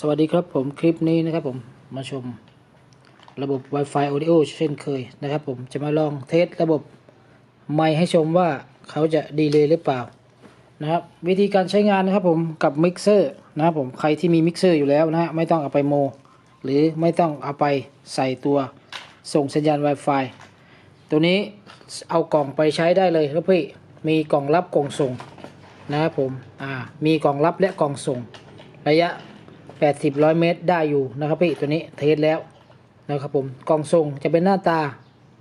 สวัสดีครับผมคลิปนี้นะครับผมมาชมระบบ Wi-Fi Audio เช่นเคยนะครับผมจะมาลองเทสระบบไมค์ให้ชมว่าเขาจะดีเลยหรือเปล่านะครับวิธีการใช้งานนะครับผมกับมิกเซอร์นะครับผมใครที่มีมิกเซอร์อยู่แล้วนะฮะไม่ต้องเอาไปโม หรือไม่ต้องเอาไปใส่ตัวส่งสัญญาณ Wi-Fi ตัวนี้เอากล่องไปใช้ได้เลยครับพี่มีกล่องรับกล่องส่งนะครับผมอ่ามีกล่องรับและกล่องส่ง ระยะ 80 100เมตรได้อยู่นะครับพี่ตัวนี้เทสแล้วนะครับผมกล่องส่งจะเป็นหน้าตา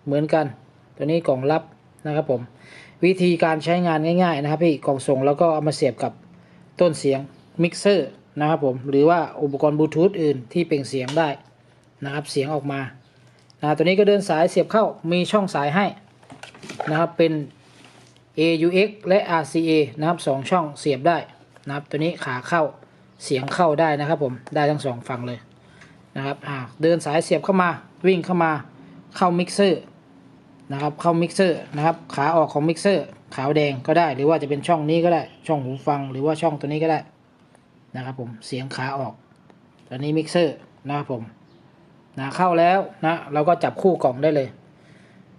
เหมือนกัน ตัวนี้กล่องรับนะครับผมวิธีการใช้งานง่ายๆนะครับพี่กล่องส่งแล้วก็เอามาเสียบกับต้นเสียงมิกเซอร์นะครับผมหรือว่าอุปกรณ์บลูทูธอื่นที่เปล่งเสียงได้นะครับเสียงออกมานะตัวนี้ก็เดินสายเสียบเข้ามีช่องสายให้นะครับเป็น AUX และ RCA นะครับสองช่องเสียบได้นะครับตัวนี้ขาเข้า เสียงเข้าได้นะครับผมได้ทั้งสองฝั่งเลยนะครับอ่าเดินสายเสียบเข้ามาวิ่งเข้ามาเข้ามิกเซอร์นะครับเข้ามิกเซอร์นะครับขาออกของมิกเซอร์ขาวแดงก็ได้ หรือว่าจะเป็นช่องนี้ก็ได้ช่องหูฟังหรือว่าช่องตัวนี้ก็ได้นะครับผมเสียงขาออกตัวนี้มิกเซอร์นะครับผมนะเข้าแล้วนะเราก็จับคู่กล่องได้เลย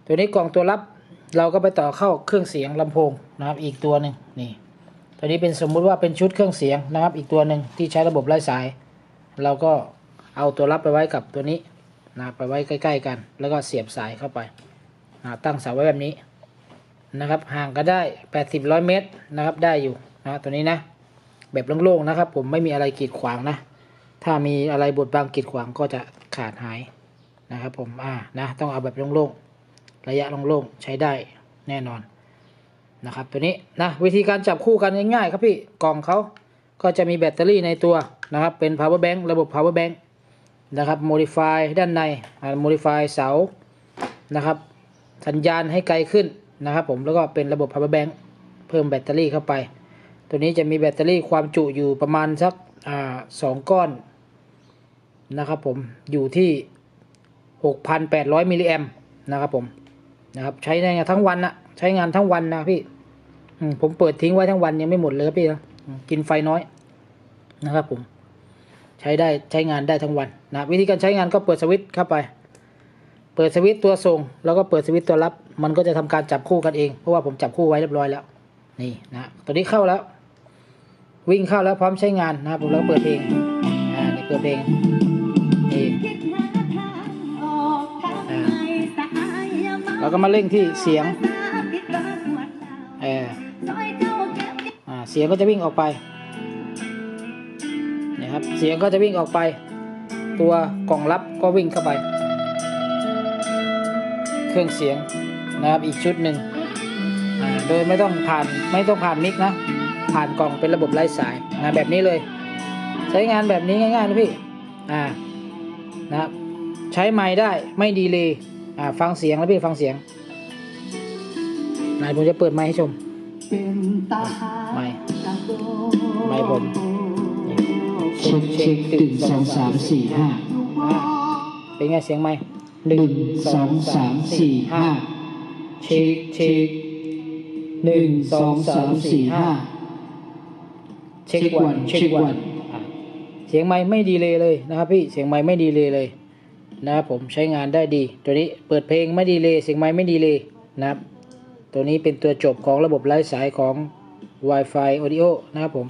ตัวนี้กล่องตัวรับเราก็ไปต่อเข้าเครื่องเสียงลำโพงนะครับอีกตัวหนึ่งนี่ ตัวนี้เป็นสมมุติว่าเป็นชุดเครื่องเสียงนะครับ อีกตัวหนึ่งที่ใช้ระบบไร้สาย เราก็เอาตัวรับไปไว้กับตัวนี้นะไปไว้ใกล้ ๆ กัน แล้วก็เสียบสายเข้าไปนะตั้งเสาไว้แบบนี้นะครับห่างก็ได้ 80 100 เมตรนะครับได้อยู่นะตัวนี้นะ แบบโล่งๆนะครับ ผมไม่มีอะไรกีดขวางนะ ถ้ามีอะไรบดบังกีดขวางก็จะขาดหายนะครับผมอ่านะต้องเอาแบบโล่งๆระยะโล่งๆใช้ได้แน่นอน นะครับตัวนี้นะวิธีการจับคู่กันง่ายๆครับพี่กล่องเขาก็จะมีแบตเตอรี่ในตัวนะครับเป็น power bank ระบบ power bank นะครับ modify ด้านใน modify เสานะครับสัญญาณให้ไกลขึ้นนะครับผมแล้วก็เป็นระบบ power bank เพิ่มแบตเตอรี่เข้าไป ตัวนี้จะมีแบตเตอรี่ความจุอยู่ประมาณสักอสองก้อนนะครับผมอยู่ที่ 6,800มิลลิแอมนะครับผมนะครับใช้ได้ทั้งวันนะ ใช้งานทั้งวันนะพี่ผมเปิดทิ้งไว้ทั้งวันยังไม่หมดเลยครับพี่นะกินไฟน้อยนะครับผม ใช้ได้ใช้งานได้ทั้งวันนะวิธีการใช้งานก็เปิดสวิตช์เข้าไป เปิดสวิตช์ตัวส่ง แล้วก็เปิดสวิตช์ตัวรับ มันก็จะทำการจับคู่กันเอง เพราะว่าผมจับคู่ไว้เรียบร้อยแล้ว นี่นะตัวนี้เข้าแล้ว วิ่งเข้าแล้วพร้อมใช้งานนะครับผมแล้วเปิดเพลงอ่านี่เปิดเพลงนี่อ่าแล้วก็มาเร่งที่เสียง เสียงก็จะวิ่งออกไปนี่ครับเสียงก็จะวิ่งออกไป ตัวกล่องรับก็วิ่งเข้าไป เครื่องเสียงนะครับอีกชุดหนึ่งโดยไม่ต้องผ่านไม่ต้องผ่านมิกนะผ่านกล่องเป็นระบบไร้สายนะแบบนี้เลย ใช้งานแบบนี้ง่ายๆนะพี่อ่านะครับใช้ไม้ได้ไม่ดีเลยอ่าฟังเสียงแล้วพี่ฟังเสียงไหนผมจะเปิดไมค์ให้ชม ไม่ไม่ผมนี่เช็คเช็คหนึ่งสองสามสี่ห้าอ่าเป็นไงเสียงไมค์หนึ่งสองสามสี่ห้าเช็คเช็คหนึ่งสองสามสี่ห้าเช็ควันเช็ควันอ่าเสียงไมค์ไม่ดีเลยเลยนะครับพี่เสียงไมค์ไม่ดีเลยเลยนะครับผมใช้งานได้ดี ตัวนี้เปิดเพลงไม่ดีเลยเสียงไมค์ไม่ดีเลยนะครับ ตัวนี้เป็นตัวจบของระบบไร้สายของ Wi-Fi Audio นะครับผม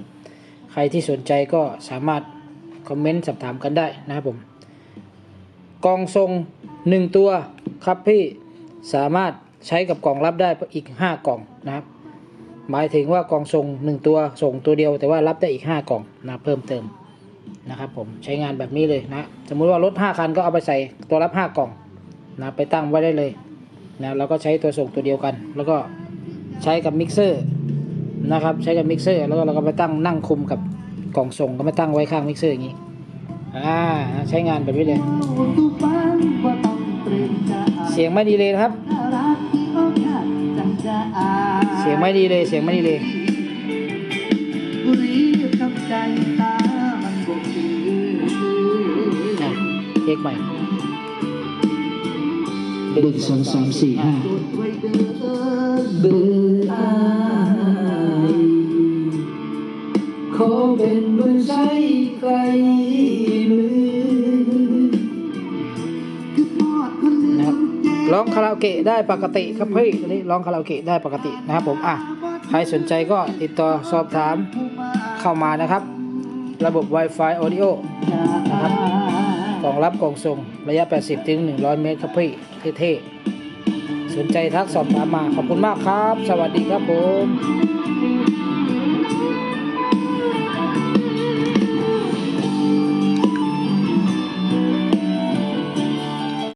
ใครที่สนใจก็สามารถคอมเมนต์สอบถามกันได้นะครับผมกล่องทรงหนึ่งตัวครับพี่สามารถใช้กับกล่องรับได้อีก 5 กล่องนะครับ หมายถึงว่ากล่องส่งหนึ่งตัวส่งตัวเดียว แต่ว่ารับได้อีก 5 กล่องนะเพิ่มเติมนะครับผมใช้งานแบบนี้เลยนะ สมมุติว่ารถ 5 คันก็เอาไปใส่ตัวรับ 5 กล่องนะไปตั้งไว้ได้เลย นะเราก็ใช้ตัวส่งตัวเดียวกัน แล้วก็ใช้กับมิกเซอร์นะครับใช้กับมิกเซอร์แล้วก็เราก็ไปตั้งนั่งคุมกับกล่องส่งก็มาตั้งไว้ข้างมิกเซอร์อย่างนี้อ่าใช้งานแบบนี้เลย เสียงไม่ดีเลยครับ เสียงไม่ดีเลยเสียงไม่ดีเลยอะเช็คใหม่ หนึ่งสองสามสี่ห้าขอเป็นมือใช้ไกลมือร้องคาราโอเกะได้ปกติครับพี่อนนี้ร้องคาราโอเกะได้ปกตินะครับผมอะใครสนใจก็ติดต่อสอบถามเข้ามานะครับ ระบบ Wi-Fi Audio นะครับ กองรับกล่องส่งระยะ 80ถึง100 เมตรครับพี่เท่ๆสนใจทักสอบถามมาขอบคุณมากครับ สวัสดีครับผม